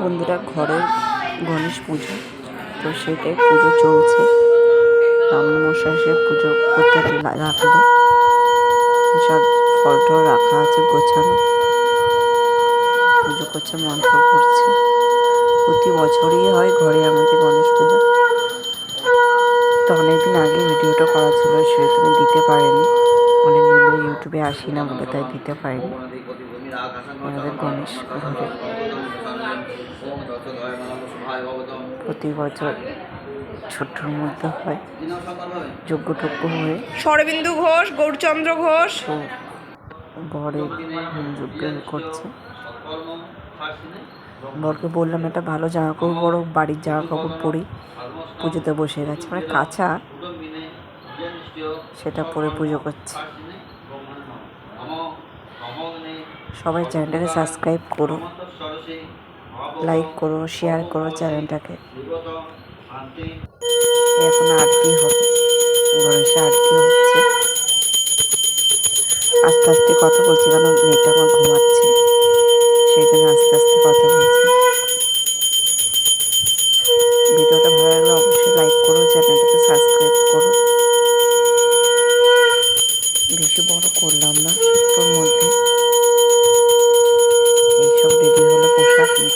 বন্ধুরা ঘরের গণেশ পুজো, তো সেটাই পুজো চলছে। রামমশাই সে পুজো করতে রাখল সব ফল টল রাখা আছে গোছানো। পুজো করছে, মন্ত্র করছে প্রতি বছরই হয় ঘরে আমাদের গণেশ পুজো। তো অনেকদিন আগে ভিডিওটা করা ছিল সে তুমি দিতে পারেনি। অনেক দিন ধরে ইউটিউবে আসি না বলে, তাই দিতে পারিনি। আমাদের গণেশ ঘরে। প্রতি বছর ছোট্টর মধ্যে হয়। যজ্ঞ টজ্ঞ হয়ে শরবিন্দু ঘোষ গৌরচন্দ্র ঘোষ। বরে যজ্ঞ করছে। বরকে বললাম একটা ভালো জামা কাপড় পরো বাড়ির জামা কাপড় পরি। পুজোতে বসে গেছে মানে কাঁচা সেটা পরে পুজো করছে। সবাই চ্যানেলটাকে সাবস্ক্রাইব করো। লাইক করো শেয়ার করো চ্যানেলটাকে এখন আরতি হবে। গণেশে আরতি হচ্ছে। আস্তে আস্তে কথা বলছি কারণ মেয়েটা আমার ঘুমাচ্ছে। সেই জন্য আস্তে আস্তে কথা বলছি। ভিডিওটা ভালো লাগলে অবশ্যই লাইক করো চ্যানেলটাকে সাবস্ক্রাইব করো। বেশি বড় করলাম না ছোট্টর মধ্যে।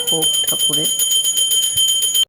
হোক ঠাকুরের